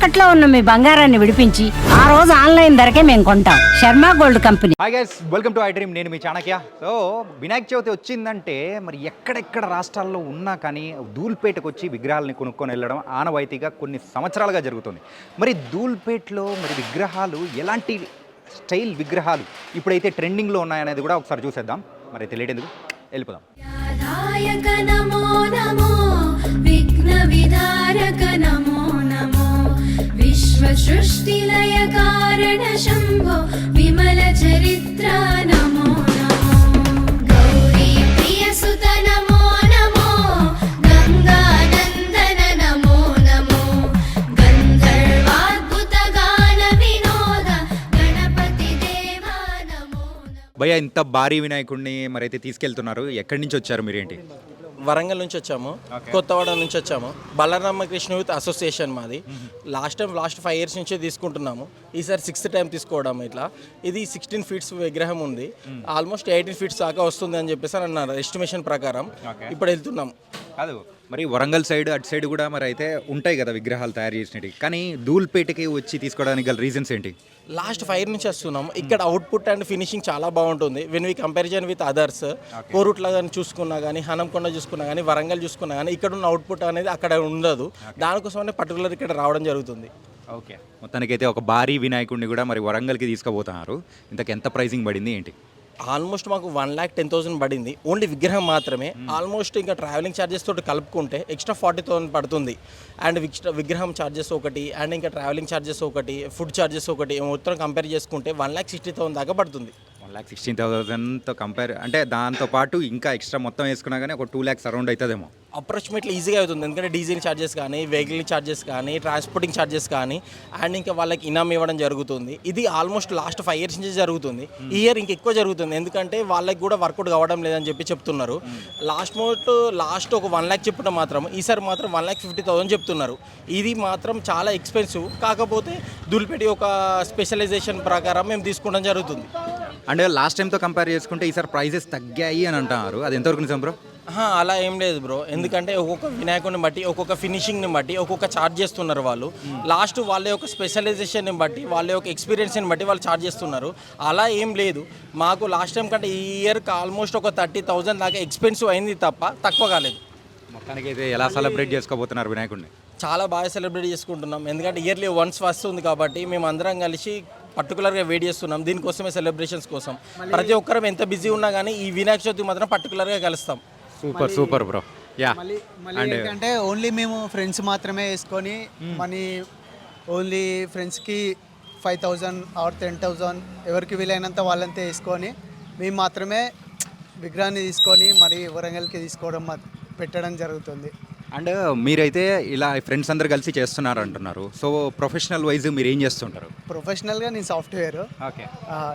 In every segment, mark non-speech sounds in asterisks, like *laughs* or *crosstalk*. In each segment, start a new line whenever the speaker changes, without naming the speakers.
తాకట్లో ఉన్న మీ బంగారాన్ని విడిపించి ఆ రోజు ఆన్లైన్ ధరకే మేము కొంటాం. Sharma gold
company. Hi guys welcome to iDream నేను మీ చాణక్య. సో వినాయక చవితి వచ్చిందంటే మరి ఎక్కడెక్కడ రాష్ట్రాల్లో ఉన్నా కానీ దూల్పేటకు వచ్చి విగ్రహాలని కొనుక్కొని వెళ్ళడం ఆనవాయితీగా కొన్ని సంవత్సరాలుగా జరుగుతుంది. మరి దూల్పేట్లో మరి విగ్రహాలు ఎలాంటి స్టైల్ విగ్రహాలు ఇప్పుడైతే ట్రెండింగ్లో ఉన్నాయనేది కూడా ఒకసారి చూసేద్దాం. మరి తెలియటెందుకు? వెళ్ళిపోదాం.
విఘ్న విధారక నమో. विश्वसृष्टिलय कारण शम्भो विमलचरित्र नमो नमो गौरी प्रियसुत नमो नमो गङ्गानन्दन नमो नमो गन्धर्वाद्भुतगान विनोद गणपति देवा नमो नमो
భయ్య ఇంత భారీ వినాయకుడిని మరి అయితే తీసుకెళ్తున్నారు ఎక్కడి నుంచి వచ్చారు మీరేంటి
వరంగల్ నుంచి వచ్చాము కొత్తవాడ నుంచి వచ్చాము. బలరామ కృష్ణ యూత్ అసోసియేషన్ మాది. Last time last five years నుంచే తీసుకుంటున్నాము. ఈసారి సిక్స్త్ టైం తీసుకోవడం ఇట్లా. ఇది సిక్స్టీన్ ఫీట్స్ విగ్రహం ఉంది. ఆల్మోస్ట్ ఎయిటీన్ ఫీట్స్ దాకా వస్తుంది అని చెప్పేసి అని అన్నారు ఎస్టిమేషన్ ప్రకారం. ఇప్పుడు వెళ్తున్నాం.
కాదు మరి వరంగల్ సైడ్ అటు సైడ్ కూడా మరి అయితే ఉంటాయి కదా విగ్రహాలు తయారు చేసినవి. కానీ ధూల్పేటకి వచ్చి తీసుకోవడానికి గల రీజన్స్ ఏంటి?
లాస్ట్ ఫైవ్ నుంచి వస్తున్నాం. ఇక్కడ అవుట్పుట్ అండ్ ఫినిషింగ్ చాలా బాగుంటుంది. When we comparison with others Korutla కానీ చూసుకున్నా కానీ హనంకొండ చూసుకున్నా కానీ వరంగల్ చూసుకున్నా కానీ ఇక్కడ ఉన్న అవుట్పుట్ అనేది అక్కడ ఉండదు. దానికోసమనే పర్టికులర్ ఇక్కడ రావడం జరుగుతుంది.
ఓకే మొత్తానికైతే ఒక భారీ వినాయకుడిని కూడా మరి వరంగల్కి తీసుకుపోతున్నారు. ఇంతకు ఎంత ప్రైజింగ్ పడింది ఏంటి?
ఆల్మోస్ట్ మాకు వన్ ల్యాక్ టెన్ థౌసండ్ పడింది. ఓన్లీ విగ్రహం మాత్రమే. ఆల్మోస్ట్ ఇంకా ట్రావెలింగ్ ఛార్జెస్ తోటి కలుపుకుంటే ఎక్స్ట్రా ఫార్టీ థౌసండ్ పడుతుంది. అండ్ విగ్ర- విగ్రహం ఛార్జెస్ ఒకటి అండ్ ఇంకా ట్రావెలింగ్ ఛార్జెస్ ఒకటి ఫుడ్ ఛార్జెస్ ఒకటి మొత్తం కంపేర్ చేసుకుంటే వన్ ల్యాక్ సిక్స్టీ థౌసండ్ దాకా పడుతుంది.
వన్ ల్యాక్ సిక్స్టీన్ థౌసండ్తో కంపేర్ అంటే దాంతో పాటు ఇంకా ఎక్స్ట్రా మొత్తం వేసుకున్నా కానీ ఒక టూ ల్యాక్స్ అరౌండ్ అవుతుందేమో.
అప్రాక్సిమేట్లీ ఈజీగా అవుతుంది. ఎందుకంటే డీజిల్ ఛార్జెస్ కానీ వెహికల్ ఛార్జెస్ కానీ ట్రాన్స్పోర్టింగ్ ఛార్జెస్ కానీ అండ్ ఇంకా వాళ్ళకి ఇనామ్ ఇవ్వడం జరుగుతుంది. ఇది ఆల్మోస్ట్ లాస్ట్ ఫైవ్ ఇయర్స్ నుంచి జరుగుతుంది. ఈ ఇయర్ ఇంక ఎక్కువ జరుగుతుంది. ఎందుకంటే వాళ్ళకి కూడా వర్కౌట్ కావడం లేదని చెప్పి చెప్తున్నారు. లాస్ట్ మోట్ లాస్ట్ ఒక వన్ ల్యాక్ చెప్పడం మాత్రం ఈసారి మాత్రం వన్ ల్యాక్ ఫిఫ్టీ థౌసండ్ చెప్తున్నారు. ఇది మాత్రం చాలా ఎక్స్పెన్సివ్ కాకపోతే దుల్పెట్టి ఒక స్పెషలైజేషన్ ప్రకారం మేము తీసుకోవడం జరుగుతుంది.
అండ్ లాస్ట్ టైంతో కంపేర్ చేసుకుంటే ఈసారి ప్రైజెస్ తగ్గాయి అని అంటున్నారు. అది ఎంతవరకు నిజం బ్రో
అలా ఏం లేదు బ్రో. ఎందుకంటే ఒక్కొక్క వినాయకుడిని బట్టి ఒక్కొక్క ఫినిషింగ్ని బట్టి ఒక్కొక్క చార్జ్ చేస్తున్నారు వాళ్ళు. లాస్ట్ వాళ్ళ యొక్క స్పెషలైజేషన్ని బట్టి వాళ్ళ యొక్క ఎక్స్పీరియన్స్ని బట్టి వాళ్ళు చార్జ్ చేస్తున్నారు. అలా ఏం లేదు. మాకు లాస్ట్ టైం కంటే ఈ ఇయర్కి ఆల్మోస్ట్ ఒక థర్టీ థౌజండ్ దాకా ఎక్స్పెన్సివ్ అయింది తప్ప తక్కువ కాలేదు.
మొత్తానికైతే ఎలా సెలబ్రేట్ చేసుకోబోతున్నారు వినాయకుడిని
చాలా బాగా సెలబ్రేట్ చేసుకుంటున్నాం. ఎందుకంటే ఇయర్లీ వన్స్ వస్తుంది కాబట్టి మేము అందరం కలిసి పర్టికులర్గా వెయిట్ చేస్తున్నాం. దీనికోసమే సెలబ్రేషన్స్ కోసం. ప్రతి ఒక్కరం ఎంత బిజీ ఉన్నా కానీ ఈ వినాయక చవితి మాత్రం పర్టికులర్గా కలుస్తాం.
Super super bro. యా.
మళ్ళీ మళ్ళీ ఏంటంటే ఓన్లీ మేము ఫ్రెండ్స్ మాత్రమే వేసుకొని మనీ ఓన్లీ ఫ్రెండ్స్కి five thousand or ten thousand ఎవరికి వీలైనంత వాళ్ళంతా వేసుకొని మేము మాత్రమే విగ్రహాన్ని తీసుకొని మరి వరంగల్కి తీసుకోవడం పెట్టడం జరుగుతుంది.
అండ్ మీరైతే ఇలా ఫ్రెండ్స్ అందరు కలిసి చేస్తున్నారు అంటున్నారు సో ప్రొఫెషనల్ వైజ్ మీరు ఏం చేస్తుంటారు?
ప్రొఫెషనల్గా నేను సాఫ్ట్వేర్
ఓకే.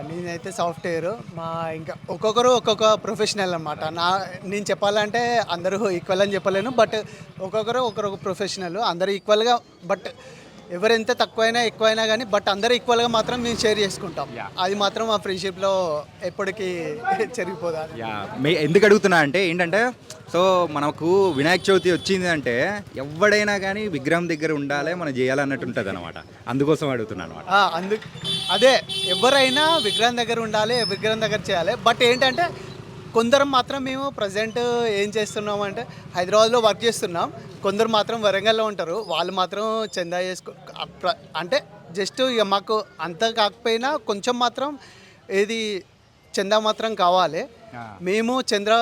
నేనైతే సాఫ్ట్వేర్ మా ఇంకా ఒక్కొక్కరు ఒక్కొక్క ప్రొఫెషనల్ అనమాట నా నేను చెప్పాలంటే అందరూ ఈక్వల్ అని చెప్పలేను బట్ ఒక్కొక్కరు ఒక్కొక్క ప్రొఫెషనల్ అందరూ ఈక్వల్గా బట్ ఎవరెంత తక్కువైనా ఎక్కువైనా కానీ బట్ అందరూ ఈక్వల్గా మాత్రం మేము షేర్ చేసుకుంటాం. అది మాత్రం మా ఫ్రెండ్షిప్లో ఎప్పటికీ *laughs*
మే ఎందుకు అడుగుతున్నా అంటే ఏంటంటే సో మనకు వినాయక చవితి వచ్చింది అంటే ఎవడైనా కానీ విగ్రహం దగ్గర ఉండాలి మనం చేయాలన్నట్టు ఉంటుంది అనమాట అందుకోసం అడుగుతున్నాను అనమాట
అందు అదే ఎవరైనా విగ్రహం దగ్గర ఉండాలి విగ్రహం దగ్గర చేయాలి. బట్ ఏంటంటే కొందరు మాత్రం మేము ప్రజెంట్ ఏం చేస్తున్నాం అంటే హైదరాబాద్లో వర్క్ చేస్తున్నాం. కొందరు మాత్రం వరంగల్లో ఉంటారు. వాళ్ళు మాత్రం చందా చేసుకో అంటే జస్ట్ ఇక మాకు అంత కాకపోయినా కొంచెం మాత్రం ఏది చందా మాత్రం కావాలి. మేము చంద్ర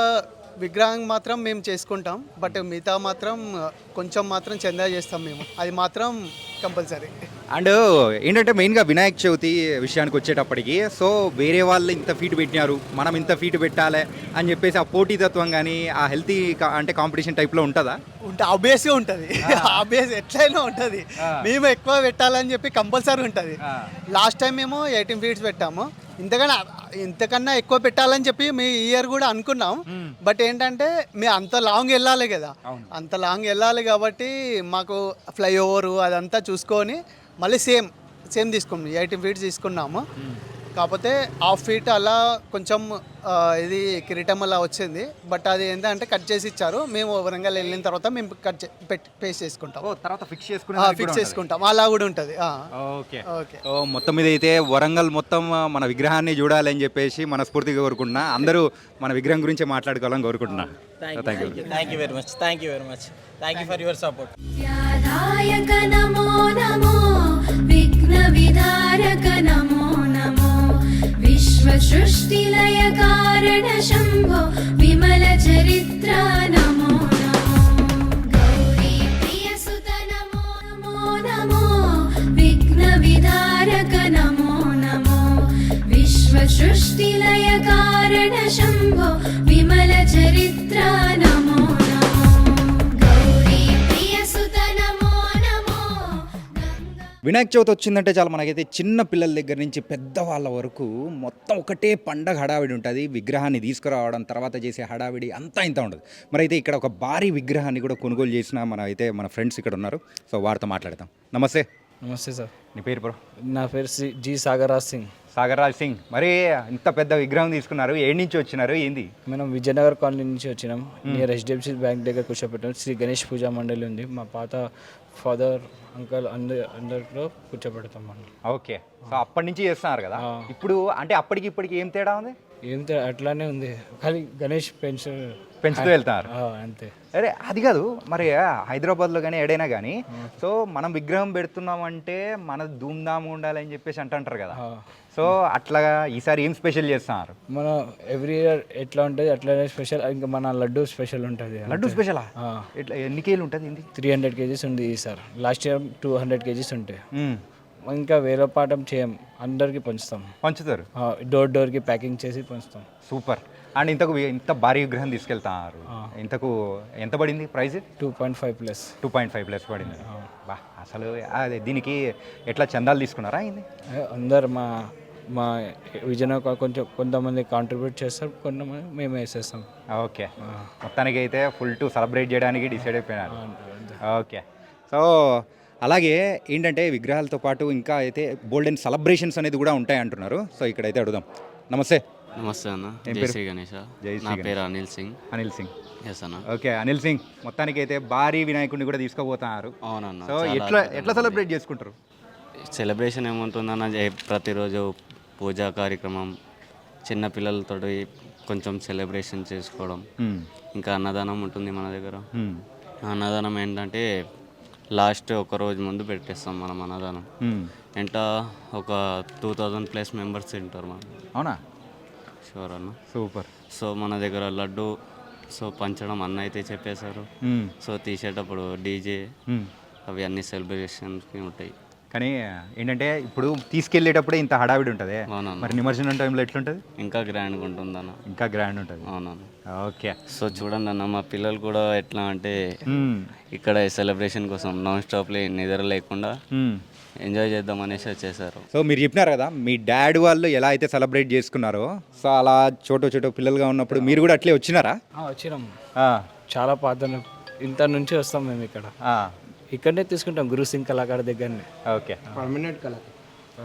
విగ్రహం మాత్రం మేము చేసుకుంటాం. బట్ మిగతా మాత్రం కొంచెం మాత్రం చందా చేస్తాం మేము. అది మాత్రం కంపల్సరీ.
అండ్ ఏంటంటే మెయిన్గా వినాయక చవితి విషయానికి వచ్చేటప్పటికి సో వేరే వాళ్ళు ఇంత ఫీట్ పెట్టినారు మనం ఇంత ఫీట్ పెట్టాలి అని చెప్పేసి ఆ పోటీతత్వం కానీ ఆ హెల్తీ అంటే కాంపిటీషన్ టైప్లో ఉంటుందా?
ఉంటే ఆబ్వియస్గా ఉంటుంది. ఆబ్వియస్ *laughs* ఎట్లయినా ఉంటుంది. మేము ఎక్కువ పెట్టాలని చెప్పి కంపల్సరీ ఉంటుంది. లాస్ట్ టైం మేము ఎయిటీన్ ఫీట్స్ పెట్టాము. ఇంతకన్నా ఇంతకన్నా ఎక్కువ పెట్టాలని చెప్పి మీ ఇయర్ కూడా అనుకున్నాం. బట్ ఏంటంటే మేము అంత లాంగ్ వెళ్ళాలి కదా. అంత లాంగ్ వెళ్ళాలి కాబట్టి మాకు ఫ్లైఓవర్ అదంతా చూసుకొని మళ్ళీ సేమ్ సేమ్ తీసుకున్నాం. ఎయిటీన్ ఫీట్స్ తీసుకున్నాము. కాకపోతే హాఫ్ ఫీట్ అలా కొంచెం ఇది కిరీటం అలా వచ్చింది. బట్ అది ఏంటంటే కట్ చేసి ఇచ్చారు. మేము వరంగల్ వెళ్ళిన తర్వాత మేము కట్ పెట్టి పేస్ట్ చేసుకుంటాం.
తర్వాత ఫిక్స్ చేసుకుంటాం
ఫిక్స్ చేసుకుంటాం. అలా కూడా ఉంటుంది.
ఓకే.
ఓకే.
మొత్తం మీద అయితే వరంగల్ మొత్తం మన విగ్రహాన్ని చూడాలని చెప్పేసి మనస్ఫూర్తిగా కోరుకుంటున్నా. అందరూ మన విగ్రహం గురించి మాట్లాడుకోవాలని కోరుకుంటున్నా.
Thank you very much thank you very much thank you for your support విఘ్న విధారక
వినాయక చవితి వచ్చిందంటే చాలా మనకైతే చిన్న పిల్లల దగ్గర నుంచి పెద్దవాళ్ళ వరకు మొత్తం ఒకటే పండగ హడావిడి ఉంటుంది. విగ్రహాన్ని తీసుకురావడం తర్వాత చేసే హడావిడి అంతా ఇంత ఉండదు. మరి అయితే ఇక్కడ ఒక భారీ విగ్రహాన్ని కూడా కొనుగోలు చేసిన మన అయితే మన ఫ్రెండ్స్ ఇక్కడ ఉన్నారు. సో వారితో మాట్లాడతాం నమస్తే.
నమస్తే సార్.
నీ పేరు బ్రో?
నా పేరు జి సాగరాజ్ సింగ్.
సాగర్రాజ్ సింగ్. మరి ఇంత పెద్ద విగ్రహం తీసుకున్నారు. ఏడు నుంచి వచ్చినారు? ఏంది?
మనం విజయనగర్ కాలనీ నుంచి వచ్చినాం. నియర్ హెచ్డిఎఫ్సి బ్యాంక్ దగ్గర కూర్చోబెట్టాం. శ్రీ గణేష్ పూజా మండలి ఉంది. మా పాత ఫాదర్ అంకల్ అందరి అందరిలో కూర్చోబెడతాం మనం.
ఓకే. సో అప్పటి నుంచి చేస్తున్నారు కదా. ఇప్పుడు అంటే అప్పటికి ఇప్పటికి ఏం తేడా ఉంది?
ఏం తే- అట్లానే ఉంది. కానీ గణేష్ పెన్షన్
పెంచుతూ వెళ్తున్నారు
అంతే.
అరే అది కాదు. మరి హైదరాబాద్లో కానీ ఎడైనా కానీ సో మనం విగ్రహం పెడుతున్నామంటే మన ధూమ్ధామ్ ఉండాలని చెప్పేసి అంటుంటారు కదా. సో అట్లాగా ఈసారి ఏం స్పెషల్ చేస్తున్నారు?
మన ఎవ్రీ ఇయర్ ఎట్లా ఉంటుంది అట్లానే స్పెషల్. ఇంకా మన లడ్డు స్పెషల్ ఉంటుంది.
లడ్డు స్పెషలా? ఇట్లా ఎన్ని కేలు ఉంటుంది ఏంది
త్రీ హండ్రెడ్ కేజీస్ ఉంది ఈసారి last year two hundred kgs ఉంటాయి. ఇంకా వేరే పాఠం చేయం అందరికి పంచుతాం.
పంచుతారు?
డోర్ డోర్కి ప్యాకింగ్ చేసి పంచుతాం.
సూపర్. అండ్ ఇంతకు ఇంత భారీ విగ్రహం తీసుకెళ్తారు. ఇంతకు ఎంత పడింది price
two point five plus.
Two point five plus పడింది. బా అసలు అదే దీనికి ఎట్లా చందాలు తీసుకున్నారా అయింది
అందరు మా మా విజయనగరం కొంచెం కొంతమంది కాంట్రిబ్యూట్ చేస్తారు కొంతమంది మేము వేసేస్తాం
ఓకే. మొత్తానికి అయితే ఫుల్ టు సెలబ్రేట్ చేయడానికి డిసైడ్ అయిపోయినారు. ఓకే. సో అలాగే ఏంటంటే విగ్రహాలతో పాటు ఇంకా అయితే బోల్డెన్ సెలబ్రేషన్స్ అనేది కూడా ఉంటాయి అంటున్నారు సో ఇక్కడైతే అడుగుదాం. నమస్తే.
నమస్తే అన్న. జై? శ్రీ గణేష.
జై శ్రీ
నా. పేరు అనిల్ సింగ్.
అనిల్ సింగ్.
ఎస్ అన్న.
ఓకే అనిల్ సింగ్. మొత్తానికి అయితే భారీ వినాయకుడిని కూడా తీసుకోబోతున్నారు
అవునన్న
సో ఎట్లా ఎట్లా. సెలబ్రేట్ చేసుకుంటారు?
సెలబ్రేషన్ ఏముంటుందన్న ప్రతిరోజు పూజా కార్యక్రమం చిన్న పిల్లలతో కొంచెం సెలబ్రేషన్ చేసుకోవడం. ఇంకా అన్నదానం ఉంటుంది మన దగ్గర. అన్నదానం ఏంటంటే లాస్ట్ ఒక రోజు ముందు పెట్టేస్తాం మనం అన్నదానం. ఎంట ఒక టూ థౌజండ్ ప్లస్ మెంబర్స్ తింటారు మనం
అవునా
షూర్ అన్న
సూపర్
సో మన దగ్గర లడ్డు సో పంచడం అన్న అయితే చెప్పేశారు. సో తీసేటప్పుడు డీజే. అవి అన్ని సెలబ్రేషన్స్కి ఉంటాయి
కానీ ఏంటంటే ఇప్పుడు తీసుకెళ్ళేటప్పుడే ఇంత హడావిడి ఉంటుంది. మరి నిమజ్జనం టైంలో ఎట్లుంటుంది?
ఇంకా గ్రాండ్గా ఉంటుందన్న
ఇంకా గ్రాండ్ ఉంటుంది.
అవునన్న
ఓకే.
సో చూడండి అన్న మా పిల్లలు కూడా ఎట్లా అంటే. ఇక్కడ సెలబ్రేషన్ కోసం నాన్ స్టాప్లే నిద్ర లేకుండా. ఎంజాయ్ చేద్దాం అనేసి వచ్చేసారు.
సో మీరు చెప్పినారు కదా మీ డాడ్ వాళ్ళు ఎలా అయితే సెలబ్రేట్ చేసుకున్నారో సో అలా చోటో చోటో పిల్లలుగా ఉన్నప్పుడు మీరు కూడా అట్లే వచ్చినారా?
వచ్చినాం.
ఆ,
చాలా పాత ఇంత నుంచి వస్తాం మేము ఇక్కడ.
ఆ,
ఇక్కడనే తీసుకుంటాం గురు సింగ్ కళాకారు దగ్గరనే.
Okay.
Permanent colour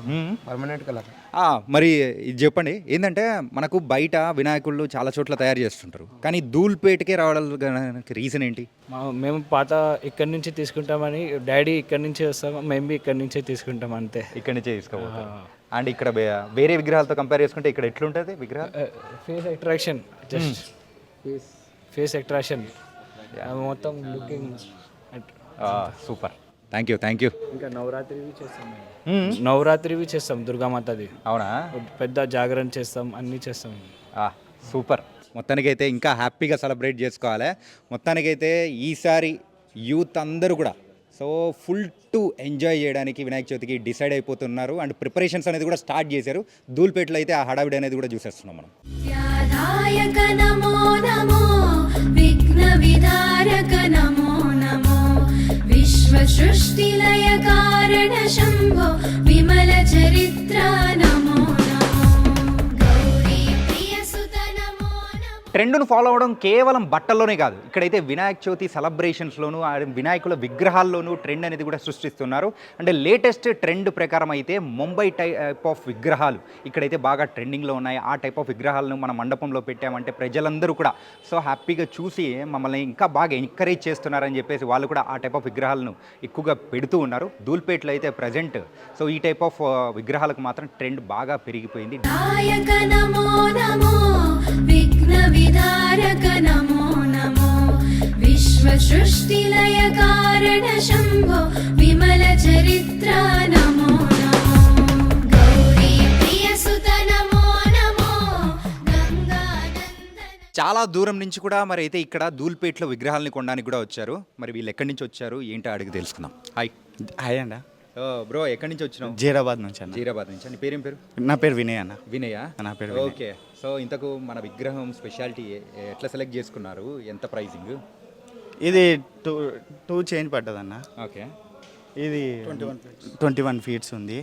hmm.
Permanent colour
ఆ, మరి ఇది చెప్పండి ఏంటంటే మనకు బయట వినాయకుళ్ళు చాలా చోట్ల తయారు చేస్తుంటారు కానీ ధూల్పేటకే రావడానికి రీజన్ ఏంటి?
మేము పాత ఇక్కడి నుంచి తీసుకుంటామని డాడీ ఇక్కడి నుంచి వస్తాం మేము బి ఇక్కడి నుంచే తీసుకుంటాం అంతే.
ఇక్కడి నుంచే తీసుకోబోతారు అండ్ ఇక్కడ వేరే విగ్రహాలతో కంపేర్ చేసుకుంటే ఇక్కడ ఎట్లుంటుంది విగ్రహాలు
face attraction just face face attraction మొత్తం looking
super. Thank you thank you
ఇంకా నవరాత్రివి చేస్తాం నవరాత్రివి చేస్తాం దుర్గామాతది.
అవునా?
పెద్ద జాగరణ చేస్తాం అన్నీ చేస్తాం
సూపర్. మొత్తానికైతే ఇంకా హ్యాపీగా సెలబ్రేట్ చేసుకోవాలి. మొత్తానికైతే ఈసారి యూత్ అందరూ కూడా సో ఫుల్ టు ఎంజాయ్ చేయడానికి వినాయక చవితికి డిసైడ్ అయిపోతున్నారు. అండ్ ప్రిపరేషన్స్ అనేది కూడా స్టార్ట్ చేశారు. ధూల్పేటలో అయితే ఆ హడావిడి అనేది కూడా చూసేస్తున్నాం మనం.
విఘ్న విధారక विश्वसृष्टिलय कारण शम्भो विमलचरित्र नमो
ట్రెండ్ను ఫాలో అవడం కేవలం బట్టల్లోనే కాదు. ఇక్కడైతే వినాయక చవితి సెలబ్రేషన్స్లోను వినాయకుల విగ్రహాల్లోనూ ట్రెండ్ అనేది కూడా సృష్టిస్తున్నారు. అంటే లేటెస్ట్ ట్రెండ్ ప్రకారం అయితే ముంబై టైప్ ఆఫ్ విగ్రహాలు ఇక్కడైతే బాగా ట్రెండింగ్లో ఉన్నాయి. ఆ టైప్ ఆఫ్ విగ్రహాలను మన మండపంలో పెట్టామంటే ప్రజలందరూ కూడా సో హ్యాపీగా చూసి మమ్మల్ని ఇంకా బాగా ఎంకరేజ్ చేస్తున్నారని చెప్పేసి వాళ్ళు కూడా ఆ టైప్ ఆఫ్ విగ్రహాలను ఎక్కువగా పెడుతూ ఉన్నారు. దూల్పేట్లో అయితే ప్రజెంట్ సో ఈ టైప్ ఆఫ్ విగ్రహాలకు మాత్రం ట్రెండ్ బాగా పెరిగిపోయింది.
दायक नमो नमो विघ्नविदारक नमो नमो विश्वसृष्टिलय कारण शम्भो विमलचरित्र नमो नमो गौरी प्रियसुत नमो नमो गङ्गानन्दन
చాలా దూరం నుంచి కూడా మరి అయితే ఇక్కడ ధూల్పేటలో విగ్రహాలని కొనడానికి కూడా వచ్చారు మరి వీళ్ళు ఎక్కడి నుంచి వచ్చారు ఏంటో అడిగి తెలుసుకుందాం హాయ్
హాయ్ అండి
బ్రో ఎక్కడి నుంచి వచ్చినావు?
జీరాబాద్ నుంచి అన్న.
జీరాబాద్ నుంచి. నీ పేరేం పేరు?
నా పేరు వినయ్ అన్న.
వినయ
నా పేరు వినయ్.
ఓకే. సో ఇంతకు మన విగ్రహం స్పెషాలిటీ ఎట్లా సెలెక్ట్ చేసుకున్నారు? ఎంత ప్రైసింగ్
ఇది టూ టూ చేంజ్ పడ్డదన్న.
ఓకే.
ఇది ట్వంటీ వన్ ఫీట్స్ ఉంది.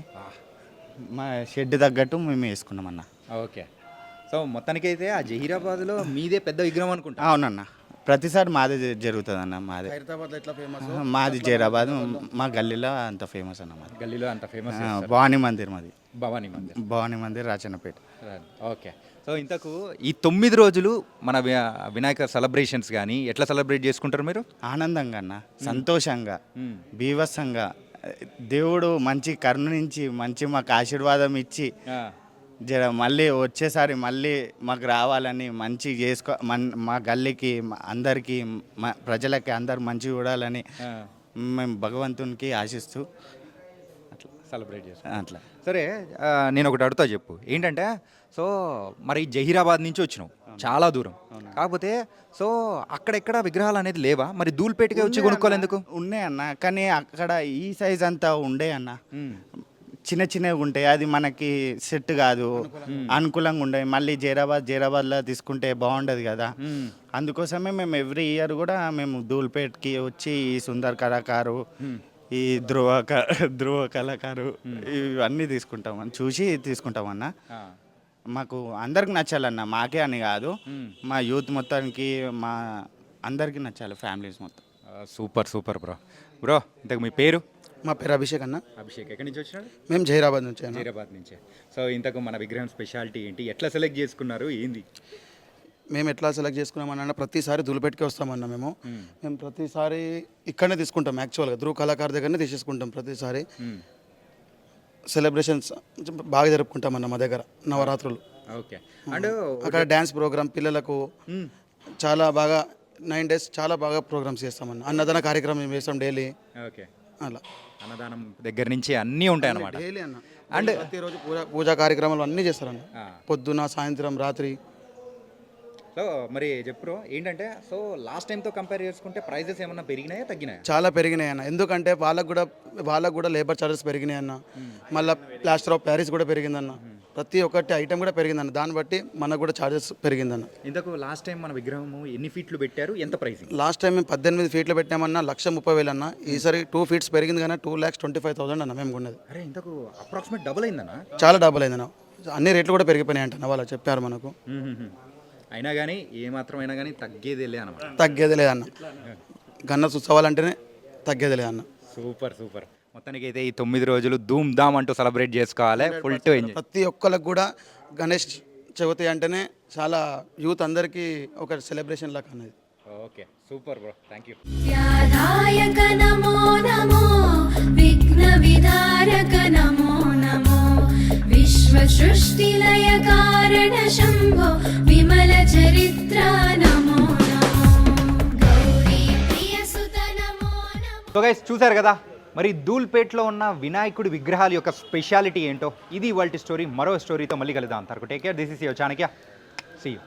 మా షెడ్ తగ్గట్టు మేము వేసుకున్నాం అన్న
ఓకే. సో మొత్తానికైతే ఆ జహీరాబాద్లో మీదే పెద్ద విగ్రహం అనుకుంటా.
అవునన్న. ప్రతిసారి మాదే జరుగుతుంది అన్న మాదే. ఆహా, మాది జీరాబాద్ మా గల్లీలో అంత ఫేమస్ అన్న మాది.
గల్లీలో అంత ఫేమస్
భవానీ మందిర్ మాది.
భవానీ మందిర్.
భవానీ మందిర్ రాచన్నపేట.
ఓకే. సో ఇంతకు ఈ తొమ్మిది రోజులు మన వినాయక సెలబ్రేషన్స్ కానీ ఎట్లా సెలబ్రేట్ చేసుకుంటారు మీరు?
ఆనందంగా అన్న సంతోషంగా బీభత్సంగా. దేవుడు మంచి కరుణించి మంచి మాకు ఆశీర్వాదం ఇచ్చి జర మళ్ళీ వచ్చేసారి మళ్ళీ మాకు రావాలని మంచి చేసుకో మన్ మా గల్లీకి అందరికీ మా ప్రజలకి అందరు మంచి చూడాలని మేము భగవంతునికి ఆశిస్తూ
సెలబ్రేట్ చేస్తాం.
అట్లా.
సరే నేను ఒకటి అడుగుతా చెప్పు. ఏంటంటే సో మరి జహీరాబాద్ నుంచి వచ్చినావు. చాలా దూరం. కాకపోతే సో అక్కడెక్కడ విగ్రహాలు అనేది లేవా? మరి ధూల్పేటకే వచ్చి కొనుక్కోవాలి ఎందుకు
ఉన్నాయి అన్న. కానీ అక్కడ ఈ సైజ్ అంతా ఉండే అన్న. చిన్న చిన్నవి ఉంటాయి. అది మనకి సెట్ కాదు. అనుకూలంగా. ఉండే మళ్ళీ జైరాబాద్ జైరాబాద్లో తీసుకుంటే బాగుండదు కదా. అందుకోసమే మేము ఎవ్రీ ఇయర్ కూడా మేము ధూల్పేట్కి వచ్చి ఈ సుందర్ కళాకారు ఈ ధ్రువ క- ధ్రువ కళాకారు ఇవన్నీ తీసుకుంటాం అన్న చూసి తీసుకుంటాం అన్న. మాకు అందరికి నచ్చాలన్న. మాకే అని కాదు. మా యూత్ మొత్తానికి మా అందరికీ నచ్చాలి ఫ్యామిలీస్ మొత్తం.
Super super bro. బ్రో ఇంతకు మీ పేరు?
మా పేరు అభిషేక్ అన్న.
అభిషేక్ ఎక్కడి నుంచి వచ్చినాడు?
మేము జైరాబాద్ నుంచి అన్న.
జహీరాబాద్ నుంచే. సో ఇంతకు మన విగ్రహం స్పెషాలిటీ ఏంటి? ఎట్లా సెలెక్ట్ చేసుకున్నారు? ఏంది?
మేము ఎట్లా సెలెక్ట్ చేసుకున్నామన్న ప్రతిసారి దులిపెట్టుకే వస్తామన్న మేము. మేము. ప్రతిసారి ఇక్కడనే తీసుకుంటాం యాక్చువల్గా ధ్రువ కళాకారు దగ్గరనే తీసేసుకుంటాం ప్రతిసారి. సెలబ్రేషన్స్ బాగా జరుపుకుంటామన్న మా దగ్గర నవరాత్రులు.
ఓకే. అండ్
అక్కడ డ్యాన్స్ ప్రోగ్రామ్ పిల్లలకు చాలా బాగా నైన్ డేస్ చాలా బాగా ప్రోగ్రామ్స్ చేస్తామన్న అన్నదాన కార్యక్రమం చేస్తాం డైలీ
ఓకే.
అలా.
అన్నదానం దగ్గర నుంచి అన్నీ ఉంటాయి అన్నమాట
డైలీ అన్న.
అండ్
ప్రతిరోజు పూజ పూజా కార్యక్రమాలు అన్నీ చేస్తారన్న.
ఆ.
పొద్దున సాయంత్రం రాత్రి.
సో మరి చెప్పు ఏంటంటే సో లాస్ట్ టైంతో కంపేర్ చేసుకుంటే ప్రైజెస్ ఏమన్నా పెరిగినాయా తగ్గినాయా?
చాలా పెరిగినాయి అన్న. ఎందుకంటే వాళ్ళకు కూడా వాళ్ళకు కూడా లేబర్ చార్జెస్ పెరిగినాయి అన్న. మళ్ళీ ప్లాస్టర్ ఆఫ్ ప్యారిస్ కూడా పెరిగిందన్న. ప్రతి ఒక్కటి ఐటెం కూడా పెరిగిందన్న. దాన్ని బట్టి మనకు కూడా చార్జెస్ పెరిగిందన్న.
ఇంతకు లాస్ట్ టైం మన విగ్రహము ఎన్ని ఫీట్లు పెట్టారు? ఎంత ప్రైసింగ్
లాస్ట్ టైం మేము పద్దెనిమిది ఫీట్లు పెట్టామన్నా లక్ష ముప్పై వేలు అన్న ఈసారి టూ ఫీట్స్ పెరిగింది కానీ two lakhs twenty five thousand అన్న మేము కొన్నది.
అరే ఇంతకు అప్రాక్సిమేట్ డబుల్ అయిందనా
చాలా డబ్బులు అయిందన్న. అన్ని రేట్లు కూడా పెరిగిపోయినాయి అంట వాళ్ళు చెప్పారు మనకు.
అయినా కానీ ఏ మాత్రం అయినా కానీ తగ్గేదేలే అనమాట
తగ్గేది లేదన్న గన్నస్ ఉత్సవాలంటేనే తగ్గేది లేదన్న
సూపర్ సూపర్. మొత్తానికి అయితే ఈ తొమ్మిది రోజులు ధూమ్ ధామ్ అంటూ సెలబ్రేట్ చేసుకోవాలి. ఫుల్ టు
ప్రతి ఒక్కరికి కూడా గణేష్ చవితి అంటేనే చాలా యూత్ అందరికీ ఒక సెలబ్రేషన్ లాగా
అనేది. Okay
super bro. Thank you నమో నమో విఘ్న విధారక నమో నమో. విశ్వ సృష్టి లయ కారణ శంభో విమల
చరిత్ర నమో చూశారు కదా? మరి ధూల్పేట్లో ఉన్న వినాయకుడి విగ్రహాల యొక్క స్పెషాలిటీ ఏంటో ఇది వాళ్ళ స్టోరీ. మరో స్టోరీతో మళ్ళీ కలుద్దాం. తరకు take care this is your Chanakya see you